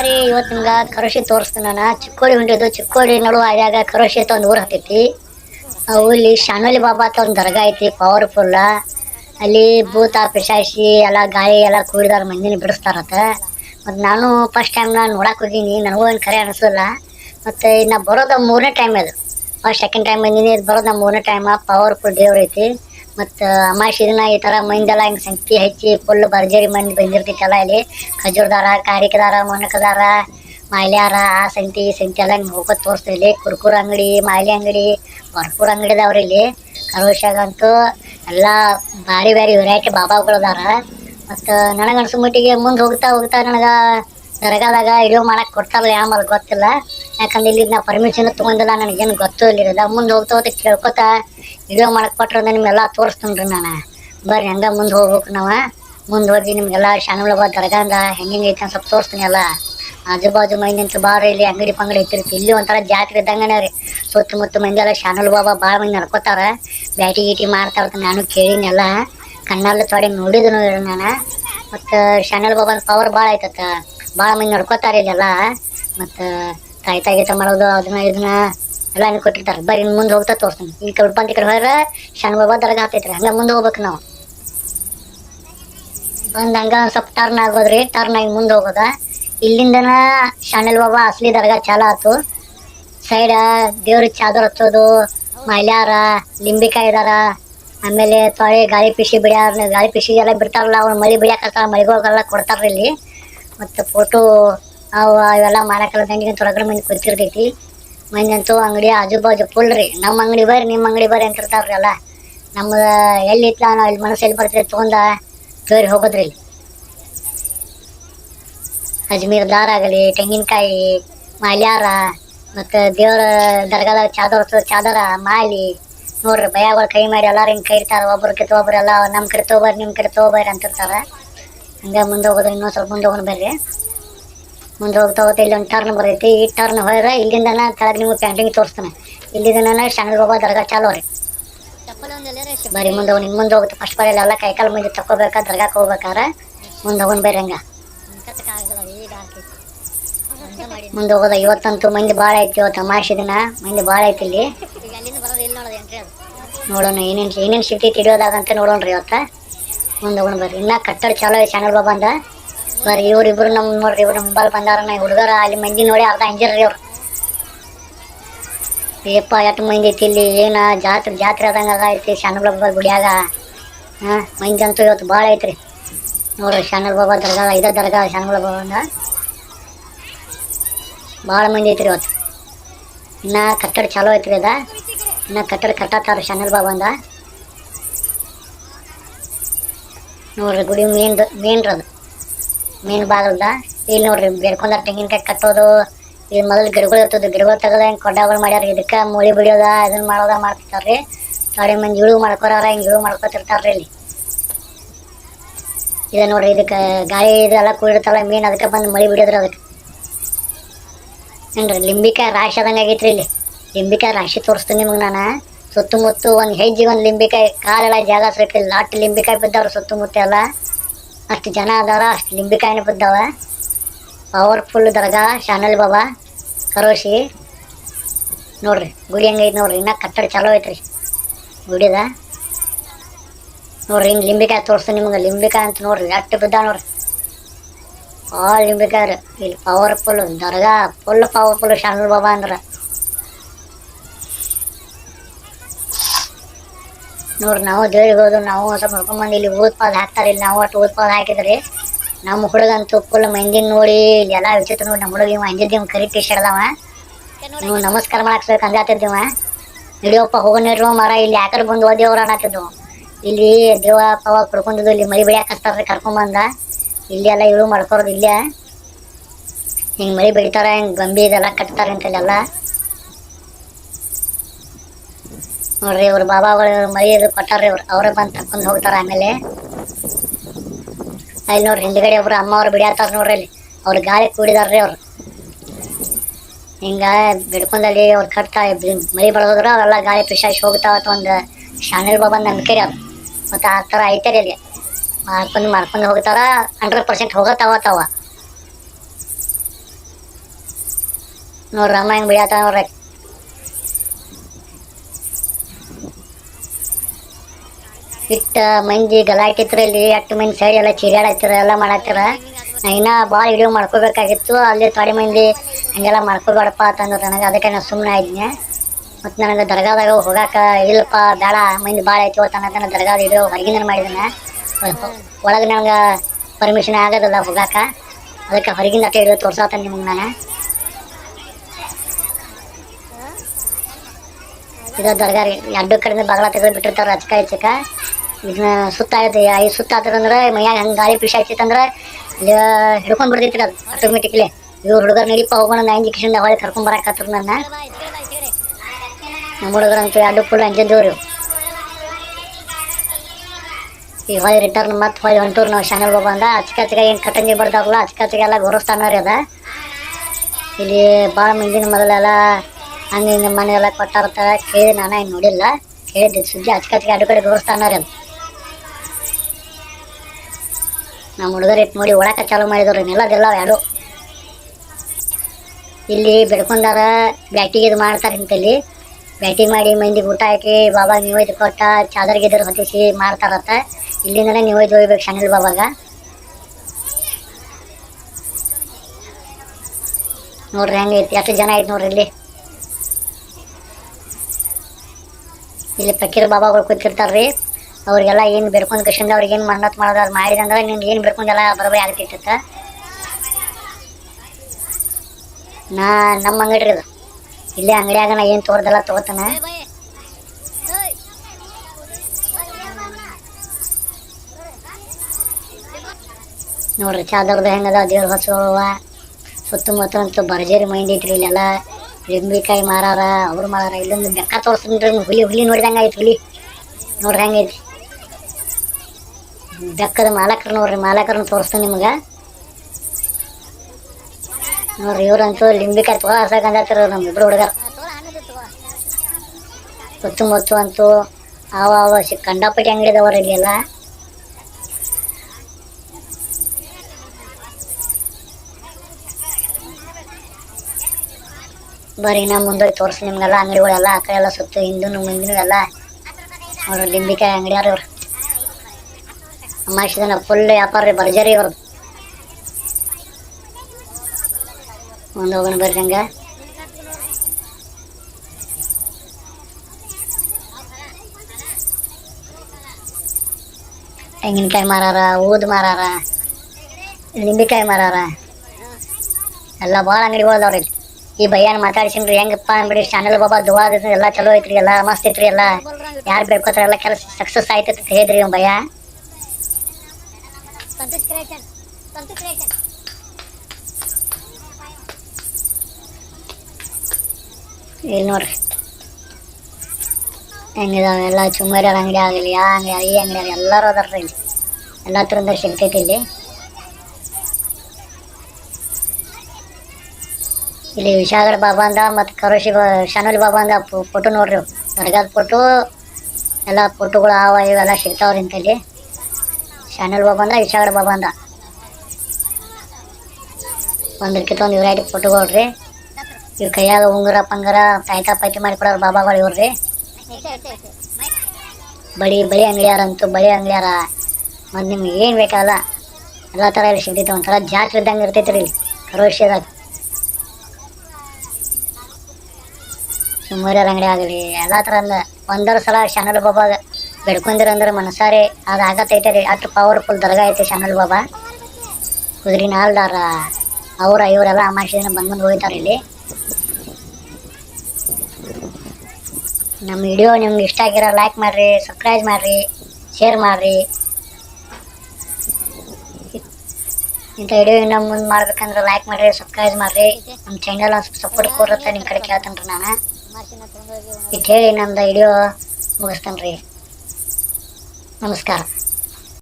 ಅರೆ ಇವತ್ತು ನಿಮ್ಗೆ ಕರೋಶಿ ತೋರಿಸ್ತೀನಿ ನಾನು. ಚಿಕ್ಕೋಡಿ ಹೊಂಟಿದ್ದು ಚಿಕ್ಕೋಡಿ ನಡುವ ಆದಾಗ ಕರೋಶಿ ಅಂತ ಒಂದು ಊರು ಹತ್ತೈತಿ. ಆ ಊರಲ್ಲಿ ಶಾನೋಲಿ ಬಾಬಾ ಅಂತ ಒಂದು ದರ್ಗಾ ಐತಿ ಪವರ್ಫುಲ್ಲ ಅಲ್ಲಿ ಭೂತ ಪಿಶಾಶಿ ಎಲ್ಲ ಗಾಳಿ ಎಲ್ಲ ಕೂಡಿದಾರ, ಮಂದಿನ ಬಿಡಿಸ್ತಾರತ್ತ ಮತ್ತು ನಾನು ಫಸ್ಟ್ ಟೈಮ್ ನಾನು ನೋಡಕ್ಕೆ ಹೋಗೀನಿ. ನನಗೂ ಏನು ಕರೆ ಅನಿಸಲ್ಲ. ಮತ್ತು ಇನ್ನ ಬರೋದು ಮೂರನೇ ಟೈಮ್ ಅದು. ಫಸ್ಟ್ ಸೆಕೆಂಡ್ ಟೈಮ್ ಬಂದೀನಿ. ಇದು ಬರೋದು ಮೂರನೇ ಟೈಮ್ ಪವರ್ಫುಲ್ ದೇವ್ರ ಐತಿ. ಮತ್ತು ಅಮಾಶಿ ದಿನ ಈ ಥರ ಮಂದೆಲ್ಲ ಹಿಂಗೆ ಸಂಖ್ಯೆ ಹೆಚ್ಚಿ ಫುಲ್ ಭರ್ಜರಿ ಮಂದಿ ಬಂದಿರ್ತೈತಲ್ಲ ಇಲ್ಲಿ. ಖಜೂರ್ದಾರ, ಕಾರಿಕದಾರ ಮೊನಕದಾರ ಮಾಲ್ಯಾರ, ಆ ಸಂತಿ ಈ ಸಂತಿ ಎಲ್ಲ ಹಿಂಗೆ ಹೋಗೋದು ತೋರಿಸ್ತೀವಿ ಇಲ್ಲಿ. ಕುರ್ಕುರ್ ಅಂಗಡಿ, ಮಾಲಿ ಅಂಗಡಿ, ಭರ್ಪೂರ್ ಅಂಗಡಿ ಅದಾವ್ರಿ ಇಲ್ಲಿ. ಕರೋಶಾಗಂತೂ ಎಲ್ಲ ಭಾರಿ ಭಾರಿ ವೆರೈಟಿ ಬಾಬಾಗಳದಾರ ಮತ್ತು ನನಗೆ ಅನ್ಸೋ ಮಟ್ಟಿಗೆ ಮುಂದೆ ಹೋಗ್ತಾ ಹೋಗ್ತಾ ನನಗೆ ದರ್ಗಾದಾಗ ವಿಡಿಯೋ ಮಾಡಕ್ಕೆ ಕೊಡ್ತಾರಲ್ಲ ಯಾವ ಗೊತ್ತಿಲ್ಲ. ಯಾಕಂದ್ರೆ ಇಲ್ಲಿ ನಾ ಪರ್ಮಿಷನ್ ತೊಗೊಂಡಿಲ್ಲ, ನನಗೇನು ಗೊತ್ತೂ ಇಲ್ಲಿರೋದ. ಮುಂದೆ ಹೋಗ್ತಾ ಹೋಗ್ತಾ ಕೇಳ್ಕೊತಾ ವಿಡಿಯೋ ಮಾಡಕ್ಕೆ ಕೊಟ್ರೆ ತೋರಿಸ್ತೀನಿ ರೀ ನಾನು. ಬರ್ರಿ, ಹಂಗೆ ಮುಂದೆ ಹೋಗ್ಬೇಕು ನಾವು. ಮುಂದೆ ಹೋಗಿ ನಿಮಗೆಲ್ಲ ಶಾನುಳಗ ದರ್ಗಾಂದ ಐತೆ ಅಂತ ಸ್ವಲ್ಪ ತೋರಿಸ್ತೀನಿ ಎಲ್ಲ. ಆಜು ಬಾಜು ಮೈ ಅಂತ ಬಾರ ಇಲ್ಲಿ ಅಂಗಡಿ ಪಂಗಡಿ ಇತ್ತಿರ್ತಿ ಇಲ್ಲಿ ಒಂಥರ ಜಾತ್ರೆ ಇದ್ದಂಗನೇ ರೀ. ಸುತ್ತಮುತ್ತ ಮಂದಿ ಎಲ್ಲ ಶಾನುಲ್ ಬಾಬಾ ಭಾಳ ಮಂದಿ ನಡ್ಕೋತಾರ. ಬ್ಯಾಟಿ ಗೀಟಿ ಮಾಡ್ತಾರ ನಾನು ಕೇಳಿನೆಲ್ಲ ಕಣ್ಣಲ್ಲಿ ತೊಡೆ ನೋಡಿದನು ನಾನು. ಮತ್ತು ಶಾನುಲ್ ಬಾಬಾನ ಪವರ್ ಭಾಳ ಆಯ್ತತ್ತ ಭಾಳ ಮಂದಿ ನಡ್ಕೋತಾರೆ ಇಲ್ಲೆಲ್ಲ ಮತ್ತು ತಾಯ್ತ ಗೀತ ಮಾಡೋದು, ಅದನ್ನ, ಇದನ್ನ ಎಲ್ಲ ಏನು ಕೊಟ್ಟಿರ್ತಾರೆ ಇನ್ನು ಮುಂದೆ ಹೋಗ್ತಾ ತೋರಿಸ್ತೀನಿ. ಈ ಕಡೆ ಈ ಕಡೆ ಹೋದ್ರೆ ಶನ್ ಬಾಬಾ ದರ್ಗಾ ಹತ್ತೈತ್ರಿ. ಹಂಗೆ ಮುಂದೆ ಹೋಗ್ಬೇಕು ನಾವು. ಬಂದ್ ಹಂಗ ಸ್ವಲ್ಪ ಟರ್ನ್ ಆಗೋದ್ರಿ. ಟರ್ನ್ ಆಗಿ ಮುಂದೆ ಹೋಗೋದ. ಇಲ್ಲಿಂದನ ಶಾನಲ್ ಬಾಬಾ ಅಸಲಿ ದರ್ಗಾ ಚಾಲ ಆತು. ಸೈಡ ದೇವ್ರ ಚಾದರ್ ಹಚ್ಚೋದು, ಮೈಲಾರ ಲಿಂಬಿಕಾಯಿ ಇದಾರ. ಆಮೇಲೆ ತೊಳೆ, ಗಾಳಿ ಪಿಶಿ ಬಿಡ್ಯಾರ. ಗಾಳಿ ಪಿಶಿಗೆಲ್ಲ ಬಿಡ್ತಾರಲ್ಲ ಅವ್ರು ಮಳಿ ಬಿಡ್ಯಾಕತ್ತಾರ ಮಳಿಗಳಿಗೆಲ್ಲ ಕೊಡ್ತಾರ್ರಿ ಇಲ್ಲಿ. ಮತ್ತು ಫೋಟೋ ಅವು ಇವೆಲ್ಲ ಮಾರಕ್ಕೆಲ್ಲ ದಂಡಿಗೆ ತೊಡಗಡೆ ಮಂದಿ ಕುಂತಿರ್ತೈತಿ. ಮಂದಿ ಅಂತೂ ಅಂಗಡಿ ಆಜು ಬಾಜು ಫುಲ್ ರೀ. ನಮ್ಮ ಅಂಗಡಿ ಬರ್ರಿ, ನಿಮ್ಮ ಅಂಗಡಿ ಬರ್ರಿ ಅಂತಿರ್ತಾವ್ರಿ ಎಲ್ಲ. ನಮ್ಗೆ ಎಲ್ಲಿ ಇತ್ಲ ನಾವು ಇಲ್ಲಿ ಮನಸ್ಸು ಎಲ್ಲಿ ತೊಗೊಂಡ ತೋರಿ ಹೋಗೋದ್ರಿ ಅಜ್ಮೀರ್ ದಾರ ಆಗಲಿ, ತೆಂಗಿನಕಾಯಿ, ಮಾಲ್ಯಾರ, ಮತ್ತು ದೇವರ ದರ್ಗಾದಾಗ ಚಾದರ್ ಚಾದರ, ಮಾಲಿ, ನೋಡ್ರಿ ಭಯಗಳು ಕೈ ಮಾಡಿ ಎಲ್ಲಾರು ಹಿಂಗೆ ಕೈ ಇರ್ತಾರೆ ಒಬ್ರು ಕಿತ್ತ ಒಬ್ರು ಎಲ್ಲ ನಮ್ಮ ಕಡೆ ತೊಗೊಬರ್ರಿ ನಿಮ್ಮ ಕಡೆ ತೊಗೊಬರ್ರಿ ಅಂತಿರ್ತಾರೆ. ಹಂಗೆ ಮುಂದೆ ಹೋಗೋದ್ರೆ, ಇನ್ನೊಂದು ಸ್ವಲ್ಪ ಮುಂದೆ ಹೋಗೋಣ ಬರ್ರಿ. ಮುಂದೆ ಹೋಗ್ತಾ ಹೋಗ್ತಾ ಇಲ್ಲಿ ಒಂದು ಟರ್ನ್ ಬರ್ತೈತಿ. ಈ ಟರ್ನ್ ಹೋದ್ರೆ ಇಲ್ಲಿಂದನ ಕೆಳಗೆ ನಿಮ್ಗೆ ಪ್ಯಾಂಟಿಂಗ್ ತೋರಿಸ್ತಾನೆ. ನಾನು ಶಾನಲ್ ಬಾಬಾ ದರ್ಗಾ ಚಾಲು ರೀ. ಬರೀ ಮುಂದೆ ಹೋಗಿ ಮುಂದೆ ಹೋಗುತ್ತೆ. ಫಸ್ಟ್ ಬಾರಿ ಎಲ್ಲ ಕೈಕಾಲು ಮುಂದೆ ತಗೋಬೇಕಾ ದರ್ಗಾಕ್ಕೆ ಹೋಗ್ಬೇಕಾರೆ ಮುಂದೆ ಹೋಗೋಣ ಬೇರೆ ಹಂಗ? ಮುಂದೆ ಹೋಗೋದ ಇವತ್ತಂತೂ ಮಂದಿ ಭಾಳ ಐತಿ ಇವತ್ತು ಅಮಾಶಿ ದಿನ. ಮಂದಿ ಭಾಳ ಐತಿ ಇಲ್ಲಿ. ನೋಡೋಣ ಏನೇನು ಏನೇನು ಸಿಗ್ತೈತಿ ತಿಳಿಯೋದಾಗಂತ ನೋಡೋಣ ರೀ ಇವತ್ತು. ಮುಂದೆ ಹೋಗೋಣ ಬರ್ರಿ. ಇನ್ನ ಕಟ್ಟಡ ಚಾಲೋ ಐತಿ ಬಾಬಾ ಅಂದ ಬರ್ರಿ ಇವ್ರಿಬ್ರು ನಮ್ಮ ನೋಡ್ರಿ, ಇವ್ರು ನಂಬಲ್ ಬಂದಾರ, ನಾ ಹುಡುಗರ ಅಲ್ಲಿ ಮಂದಿ ನೋಡಿ ಅರ್ಧ ಅಂಜಿರ್ರಿ ಅವ್ರು ಏಪ್ಪ ಎಟ್ ಮಂದಿ ಐತಿ ಇಲ್ಲಿ? ಏನ, ಜಾತ್ರೆ ಜಾತ್ರೆ ಆದಂಗ ಐತಿ ಶಾನಲ್ ಬಾಬಾ ಗುಡಿಯಾಗ. ಹಾ, ಮಂದಿ ಅಂತೂ ಇವತ್ತು ಭಾಳ ಐತ್ರಿ. ನೋಡ್ರಿ ಶಾನಲ್ ಬಾಬಾ ದರ್ಗಾ ಇದ ದರ್ಗಾ ಶಾನಲ್ ಬಾಬಾಂದ. ಭಾಳ ಮಂದಿ ಐತ್ರಿ ಇವತ್ತು. ಇನ್ನ ಕಟ್ಟಡ ಚಾಲೋ ಐತ್ರಿ ಅದ. ಇನ್ನ ಕಟ್ಟಡ ಕಟ್ಟತ್ತಾರ ಶಾನಲ್ ಬಾಬಾಂದ. ನೋಡ್ರಿ, ಗುಡಿ ಮೇನ್ ಮೇನ್ ಮೇನ್ ಇಲ್ಲಿ ನೋಡ್ರಿ ಬೇಡ್ಕೊಂಡಾರ ತೆಂಗಿನಕಾಯಿ ಕಟ್ಟೋದು ಇಲ್ಲಿ ಮೊದಲು ಗಿಡಗಳು ಇರ್ತದ, ಗಿಡಗಳು ತೆಗೆದ ಹಿಂಗೆ ಕೊಡ್ಡಗಳು ಮಾಡ್ಯಾರ ಇದಕ್ಕೆ ಮೂಳಿ ಬಿಡಿಯೋದ ಇದನ್ನ ಮಾಡೋದ ಮಾಡ್ತಿರ್ತಾರ್ರಿ. ತೊಡೆ ಮಂದಿ ಇಳು ಮಾಡ್ಕೊರಾರ ಹಿಂಗೆ ಇಳು ಮಾಡ್ಕೊತಿರ್ತಾರ್ರಿ ಇಲ್ಲಿ. ಇದು ನೋಡ್ರಿ, ಇದಕ್ಕೆ ಗಾಳಿ ಇದೆಲ್ಲ ಕೂಡಿರ್ತಲ್ಲ ಮೀನು ಅದಕ್ಕೆ ಬಂದು ಮಳಿ ಬಿಡಿಯೋದ್ರಿ ಅದಕ್ಕೆ. ಏನ್ರಿ, ಲಿಂಬಿಕಾಯಿ ರಾಶಿ ಆದಂಗೆ ಆಗೈತ್ರಿ ಇಲ್ಲಿ. ಲಿಂಬಿಕಾಯಿ ರಾಶಿ ತೋರಿಸ್ತೀನಿ ನಿಮಗೆ ನಾನು. ಸುತ್ತಮುತ್ತ ಒಂದು ಹೆಜ್ಜೆ ಒಂದು ಲಿಂಬಿಕಾಯಿ, ಕಾಲೆಲ್ಲ ಜಾಗ ಸಿಕ್ಕಿಲ್ಲ ಲಾಟ್ ಲಿಂಬಿಕಾಯಿ ಬಿದ್ದವ್ರು ಸುತ್ತಮುತ್ತ ಎಲ್ಲ. ಅಷ್ಟು ಜನ ಅದಾರ ಅಷ್ಟು ಲಿಂಬಿಕಾಯಿನ ಬಿದ್ದಾವ. ಪವರ್ಫುಲ್ ದರ್ಗಾ, ಶಾನಲ್ ಬಾಬಾ, ಕರೋಶಿ. ನೋಡ್ರಿ, ಗುಡಿ ಹೆಂಗೈತಿ ನೋಡ್ರಿ, ಇನ್ನೂ ಕಟ್ಟಡ ಚಲೋ ಐತ್ರಿ. ಗುಡಿದ. ನೋಡ್ರಿ, ಹಿಂಗೆ ಲಿಂಬಿಕಾಯಿ ತೋರಿಸ್ತೀನಿ ನಿಮ್ಗೆ. ಲಿಂಬಿಕಾಯಿ ಅಂತ ನೋಡ್ರಿ ಎಷ್ಟು ಬಿದ್ದಾವ ನೋಡ್ರಿ. ಭಾಳ ಲಿಂಬಿಕಾಯಿ ರೀ, ಇಲ್ಲಿ ಪವರ್ಫುಲ್ ದರ್ಗಾ ಫುಲ್ ಪವರ್ಫುಲ್ ಶಾನಲ್ ಬಾಬಾ ಅಂದ್ರೆ. ನೋಡ್ರಿ ನಾವು ದೇವ್ರಿಗೆ ಹೋದ್ರು ನಾವು ಸ್ವಲ್ಪ ನೋಡ್ಕೊಂಬಂದು ಇಲ್ಲಿ ಊದ್ಪಾದ ಹಾಕ್ತಾರೆ. ಇಲ್ಲಿ ನಾವು ಒಟ್ಟು ಊದ್ಪಾದ ಹಾಕಿದ್ರಿ ನಮ್ಮ ಹುಡುಗಂತೂ ಫುಲ್ ಮಂದಿನ ನೋಡಿ ಇಲ್ಲಿ ಎಲ್ಲ ವಿಚಿತ್ರ ನೋಡಿ ನಮ್ಮ ಹುಡುಗ ಅಂಜಿದ್ದೀವಿ ಕರಿ ಟಿ ಶರ್ಟ್ ಅದಾವ. ನೀವು ನಮಸ್ಕಾರ ಮಾಡಾಕ್ಸ್ಬೇಕು ಅಂದಾತಿದ್ದೀವ ಹಿಡಿಯಪ್ಪ ಹೋಗೋನಿರು ಮರ ಇಲ್ಲಿ ಯಾಕಡೆ ಬಂದು ಓದಿಯವ್ರು ಅನ್ನತ್ತಿದ್ವು. ಇಲ್ಲಿ ದೇವಪ್ಪ ಪವ ಕುಡ್ಕೊಂಡಿದ್ದು ಇಲ್ಲಿ ಮಳಿ ಬೆಳೆಯಕ್ಕೆ ಹಚ್ತಾರ್ರಿ ಕರ್ಕೊಂಬಂದ. ಇಲ್ಲಿ ಎಲ್ಲ ಇಳು ಮಾಡ್ಕೊರೋದು ಇಲ್ಲೇ. ಹಿಂಗೆ ಮಳಿ ಬೆಳಿತಾರೆ, ಹಿಂಗೆ ಗಂಬಿ ಇದೆಲ್ಲ ಕಟ್ತಾರೆ ಅಂತ ಇಲ್ಲೆಲ್ಲ ನೋಡ್ರಿ, ಇವ್ರ ಬಾಬಾಗಳು ಮಳಿ ಇದು ಕೊಟ್ಟಾರ್ರಿ ಇವ್ರು. ಅವರೇ ಬಂದು ತಕ್ಕೊಂಡು ಹೋಗ್ತಾರ ಆಮೇಲೆ. ಅಲ್ಲಿ ನೋಡ್ರಿ, ಹಿಂದ್ಗಡೆ ಒಬ್ರು ಅಮ್ಮ ಅವ್ರು ಬಿಡ್ಯಾತಾರ ನೋಡ್ರಿ ಅಲ್ಲಿ. ಅವ್ರ ಗಾಳಿ ಕೂಡಿದಾರ್ರಿ ಅವ್ರು. ಹಿಂಗ ಬಿಡ್ಕೊಂಡಲ್ಲಿ ಅವ್ರು ಕಟ್ತಾ ಮರಿ ಬೆಳೆದ್ರ ಅವೆಲ್ಲ ಗಾಳಿ ಪಿಶಾಚಿ ಹೋಗ್ತಾವ ಅಥವಾ ಒಂದು ಶಾನಲ್ ಬಾಬಾ ನಂಬಿಕೆ ರೀ ಅದು. ಮತ್ತು ಆ ಥರ ಐತೆ ರೀ ಅಲ್ಲಿ. ಮಾಡ್ಕೊಂಡು ಮಾಡ್ಕೊಂಡು ಹೋಗ್ತಾರ ಹಂಡ್ರೆಡ್ ಪರ್ಸೆಂಟ್ ಹೋಗತ್ತಾವ ತಾವ. ನೋಡ್ರಿ, ಅಮ್ಮ ಹೆಂಗೆ ಬಿಡಾತ ನೋಡ್ರಿ. ಇಟ್ಟ ಮಂದಿ ಗಲಾಟೆ ಇತ್ರಲ್ಲಿ ಅಟ್ಟು ಮಂದಿ ಸೈಡ್ ಎಲ್ಲ ಚಿರಾಡತ್ತಿರ ಎಲ್ಲ ಮಾಡತ್ತಿರ ನಾ ಇನ್ನ ಭಾಳ ವಿಡಿಯೋ ಮಾಡ್ಕೋಬೇಕಾಗಿತ್ತು, ಅಲ್ಲಿ ತೊಡೆ ಮಂದಿ ಹಂಗೆಲ್ಲ ಮಾಡ್ಕೋಬೇಡಪ್ಪ ಅಂತಂದ್ರೆ ನನಗೆ, ಅದಕ್ಕೆ ನಾನು ಸುಮ್ಮನೆ ಇದ್ದೀನಿ ಮತ್ತು ನನಗೆ ದರ್ಗಾದಾಗ ಹೋಗಾಕ ಇಲ್ಲಪ್ಪ, ಬೇಡ, ಮಂದಿ ಭಾಳ ಐತಿ ಹೋಗ್ತಾನ ಅಂತ ನಾನು ದರ್ಗಾದ ವಿಡಿಯೋ ಹೊರಗಿಂದ ಮಾಡಿದ್ದಾನೆ ಒಳಗೆ ನನಗೆ ಪರ್ಮಿಷನ್ ಆಗೋದಿಲ್ಲ ಹೋಗಾಕ. ಅದಕ್ಕೆ ಹೊರಗಿಂದ ಅಷ್ಟೇ ವಿಡಿಯೋ ತೋರ್ಸಾತ ನಿಮ್ಗೆ ನಾನು. ಇದು ದರ್ಗಾ ರೀ, ಎರಡು ಕಡೆಯಿಂದ ಬಾಗಲ ತೆಗೆದು ಬಿಟ್ಟಿರ್ತಾರೆ ರಚಕ ಹೆಚ್ಚಕ ಇದನ್ನ ಸುತ್ತ ಐತಿ ಈ ಸುತ್ತ ಆತದಂದ್ರೆ ಮೈಯಾಗ ಹಂಗೆ ಗಾಳಿ ಪಿಶ್ ಹಚ್ಚಿತ್ತಂದ್ರೆ ಅಲ್ಲಿ ಹಿಡ್ಕೊಂಡ್ ಬಿಡ್ತೈತಿ ಅದು. ಆಟೋಮೆಟಿಕ್ಲಿ ಇವ್ರು ಹುಡುಗರು ನಡೀಪ ಹೋಗೋಣ, ನಾ ಇಂಜೆಕ್ಷನ್ ಹೊಳೆ ಕರ್ಕೊಂಡ್ ಬರಕತ್ರ ನನ್ನ. ನಮ್ಮ ಹುಡುಗರಂತೂ ಎರಡು ಫುಲ್ ಅಂಜಿದ್ದವ್ರು ಈ ಹೊಳೆ ರಿಟರ್ನ್ ಮತ್ತೆ ಹೊಳೆ ಹೊಂಟೂರು ನಾವು ಶಾನಲ್ ಬಾಬಾ ಅಂದ ಅಚ್ಕ ಅಚ್ಕ ಏನು ಕಟ್ಟಂಗಿ ಬರ್ತಾವಲ್ಲ ಅಚ್ಕ ಎಲ್ಲ ಗೊರಸ್ತಾನ ರೀ ಅದ. ಇಲ್ಲಿ ಭಾಳ ಮಂದಿನ ಮೊದಲೆಲ್ಲ ಹಂಗೆ ಹಿಂಗೆ ಮನೆಯೆಲ್ಲ ಕೊಟ್ಟಾರ ಕೇಳಿ ನಾನು ಏನು ನೋಡಿಲ್ಲ. ಕೇಳಿದ್ದೆ ಸುದ್ದಿ ಅಚ್ಕಚ್ಗೆ ಎರಡು ಕಡೆ ಗೌರಸ್ತಾನ ರೀ ಅದು. ನಮ್ಮ ಹುಡುಗರು ಇಟ್ಟು ನೋಡಿ ಒಳಕ ಚಾಲು ಮಾಡಿದ್ರು ನೆಲದೆಲ್ಲ ಎರಡು ಇಲ್ಲಿ ಬಿಡ್ಕೊಂಡಾರ ಬ್ಯಾಟಿಗೆ ಇದು ಮಾಡ್ತಾರೆ ಇಂತಲ್ಲಿ ಬ್ಯಾಟಿ ಮಾಡಿ ಮಂದಿಗೆ ಊಟ ಹಾಕಿ, ಬಾಬಾ, ನೀವೈದು ಕೊಟ್ಟ ಚಾದರ್ ಗಿದರ್ ಹೊತ್ತಿಸಿ ಮಾಡ್ತಾರತ್ತ ಇಲ್ಲಿಂದನೇ ನೀವೈದು ಹೋಗ್ಬೇಕು ಶನಿಲ್ ಬಾಬಾಗ. ನೋಡ್ರಿ ಹೆಂಗೈತಿ ಎಷ್ಟು ಜನ ಐತೆ ನೋಡ್ರಿ ಇಲ್ಲಿ. ಇಲ್ಲಿ ಫಕೀರ್ ಬಾಬಾಗಳು ಕೂತಿರ್ತಾರ್ರಿ. ಅವ್ರಿಗೆಲ್ಲ ಏನು ಬೆಡ್ಕೊಂಡು ಕೃಷ್ಣದ ಅವ್ರಿಗೆ ಏನು ಮನ್ನತ್ ಮಾಡೋದು, ಅದು ಮಾಡಿದಂದ್ರೆ ನಿಮ್ಗೆ ಏನು ಬೇಡ್ಕೊಂಡೆಲ್ಲ ಬರೋಬ್ಬರಿ ಆಗ್ತಿತ್ತ ನಾ ನಮ್ಮ ಅಂಗಡಿ ಇದು ಇಲ್ಲೇ ಅಂಗಡಿಯಾಗ ನಾ ಏನು ತೋರ್ದೆಲ್ಲ ತಗೋತಾನೆ. ನೋಡ್ರಿ ಚಾದರ್ದು ಹೆಂಗದ ದೇವ್ರ ಹೊಸವ ಸುತ್ತಮುತ್ತ ಅಂತೂ ಭರ್ಜರಿ ಮೈಂಡ್ ಐತ್ರಿ ಇಲ್ಲೆಲ್ಲ. ಲಿಂಬಿಕಾಯಿ ಮಾರಾರ, ಅವ್ರು ಮಾರಾರ. ಇಲ್ಲೊಂದು ಬೆಕ್ಕ ತೋರಿಸ್ತೀನಿ ಹುಲಿ ಹುಲಿ ನೋಡಿದಂಗೆ ಆಯ್ತು ಹುಲಿ. ನೋಡ್ರಿ ಹೆಂಗೈತಿ ಬೆಕ್ಕದ ಮಾಲಕರು ನೋಡ್ರಿ, ಮಾಲಕರನ್ನ ತೋರಿಸ್ತೀನಿ ನಿಮ್ಗೆ. ನೋಡ್ರಿ, ಇವ್ರಂತೂ ಲಿಂಬಿಕಾಯಿ ತೋರ್ಸಕಂದ್ರ ನಮ್ಮ ಇಬ್ರು ಹುಡುಗರು. ಮುತ್ತು ಅಂತೂ ಅವ ಅವ ಕಂಡಾಪಟ್ಟಿ ಅಂಗಡಿ ಇದಾವ್ರಿ ಇಲ್ಲೆಲ್ಲ. ಬರ್ರಿ, ನಾ ಮುಂದೋಗಿ ತೋರಿಸಿ ನಿಮ್ಗೆಲ್ಲ, ಅಂಗಡಿಗಳೆಲ್ಲ, ಆ ಕಡೆ ಎಲ್ಲ ಸುತ್ತು ಹಿಂದೂ ಮುಂದಿನ ಎಲ್ಲ ಅವ್ರು ಲಿಂಬಿಕಾಯಿ ಅಂಗಡಿಯವ್ರು ಇವ್ರು. ಅಮ್ಮಾಯಿಸಿದನ ಫುಲ್ ವ್ಯಾಪಾರ ರೀ ಭರ್ಜರಿ ಇವ್ರದ್ದು ಮುಂದೆ ಹೋಗೋಣ ಬರ್ರಿ ಹಂಗೆ. ತೆಂಗಿನಕಾಯಿ ಮಾರಾರ, ಊದ್ ಮಾರಾರ ಲಿಂಬಿಕಾಯಿ ಮಾರಾರ. ಎಲ್ಲ ಭಾಳ ಅಂಗಡಿ ಅದಾವ್ರಿ ಈ ಭಯ್ಯನ ಮಾತಾಡ್ಸಿನ್ರಿ, ಹೆಂಗಪ್ಪ ಅಂದ್ಬಿಡಿ ಚಾನಲ್ ಬಾಬಾ ದುವಾ ಎಲ್ಲ ಚಲೋ ಐತ್ರಿ, ಎಲ್ಲ ಮಸ್ತ್ ಐತ್ರಿ, ಎಲ್ಲ ಯಾರು ಬೇಡ್ಕೋತಾರ, ಎಲ್ಲ ಕೆಲಸ ಸಕ್ಸಸ್ ಆಯ್ತು ಅಂತ ಹೇಳಿದ್ರಿ ಇವ್ ಭಯ್ಯ. ಸಂತೋಷ್ ಕ್ರಿಯೇಷನ್ ಸಂತೋಷ್ ಕ್ರಿಯೇಷನ್ ಇಲ್ಲಿ ನೋಡ್ರಿ. ಹೆಂಗಿದಾವೆ? ಎಲ್ಲ ಚುಮ್ಮರಿ ಅಂಗಡಿ ಆಗಲಿ, ಆ ಅಂಗಡಿ ಈ ಅಂಗಡಿ ಎಲ್ಲರೂ ಅದಾರ್ರಿ ಇಲ್ಲಿ. ಎಲ್ಲ ಥರದ ಸಿಗ್ತೈತಿ ಇಲ್ಲಿ. ಇಲ್ಲಿ ವಿಶಾಗರ ಬಾಬಾ ಅಂದ ಮತ್ತು ಕರೋಶಿ ಬಾ, ಶಾನಲ್ ಬಾಬಾ ಅಂದ ಫೋಟೋ ನೋಡ್ರಿ. ದರ್ಗಾದ ಫೋಟೋ, ಎಲ್ಲ ಫೋಟೋಗಳು ಅವ ಇವೆಲ್ಲ ಸಿಗ್ತಾವ್ರಿ ಇಂತಲ್ಲಿ ಶಾನಲ್ ಬಾಬಾ ಅಂದ್ರೆ ವಿಶಾಗರ ಬಾಬಾ ಅಂದ ಒಂದಕ್ಕಿಂತ ಒಂದು ವೆರೈಟಿ ಫೋಟೋ ರೀ ಇವ್ರ ಕೈಯಾಗ ಉಂಗುರ, ಪಂಗರ, ತಾಯ್ತಾ ಪೈತಿ ಮಾಡಿ ಕೊಡೋರು ಬಾಬಾಗಳು ಇವ್ರಿ ಬಳಿ ಬಳಿ ಅಂಗಡಿಯಾರಂತೂ ಬಳಿ ಅಂಗಡಿಯಾರ. ಮತ್ತು ನಿಮ್ಗೆ ಏನು ಬೇಕಲ್ಲ, ಎಲ್ಲ ಥರ ಇಲ್ಲಿ ಸಿಗ್ತೈತೆ ಒಂಥರ ಜಾತ್ರೆ ಇದ್ದಂಗೆ ಇರ್ತೈತೆ ರೀ ಕರೋಶಿಯಾದಾಗ ಸುಮಾರು ಅಂಗಡಿ ಆಗಲಿ, ಎಲ್ಲ ಥರ ಒಂದರ ಸಲ ಶಾನಲ್ ಬಾಬಾ ಬೆಡ್ಕೊಂಡಿರಂದ್ರೆ ಮನಸಾರೆ ಅದು ಆಗತ್ತೈತೆ ರೀ. ಅಷ್ಟು ಪವರ್ಫುಲ್ ದರ್ಗಾ ಐತೆ ಶಾನಲ್ ಬಾಬಾ. ಕುದುರೆ ನಾಲ್ದಾರ ಅವ್ರ ಇವರೆಲ್ಲ ಅಮಾಶಿನ ಬಂದು ಬಂದು ಹೋಗ್ತಾರೆ ಇಲ್ಲಿ. ನಮ್ಮ ವಿಡಿಯೋ ನಿಮ್ಗೆ ಇಷ್ಟ ಆಗಿರೋ ಲೈಕ್ ಮಾಡಿರಿ ಸಬ್ಸ್ಕ್ರೈಬ್ ಮಾಡಿರಿ ಶೇರ್ ಮಾಡಿರಿ. ಇಂಥ ವಿಡಿಯೋ ಇನ್ನೂ ಮುಂದೆ ಮಾಡ್ಬೇಕಂದ್ರೆ ಲೈಕ್ ಮಾಡಿರಿ ಸಬ್ಸ್ಕ್ರೈಬ್ ಮಾಡಿರಿ. ನಮ್ಮ ಚಾನಲ್ ಸಪೋರ್ಟ್ ಕೊಡುತ್ತೆ ನಿಮ್ಮ ಕಡೆ ಕೇಳ್ತೇನೆ ನಾನು. ಮಾರ್ಷಿನ ತಗೊಂಡೋಗಿ ಇಟ್ಟು ಹೇಳಿ ನಮ್ದು ವಿಡಿಯೋ ಮುಗಿಸ್ತೇನೆ ರೀ ನಮಸ್ಕಾರ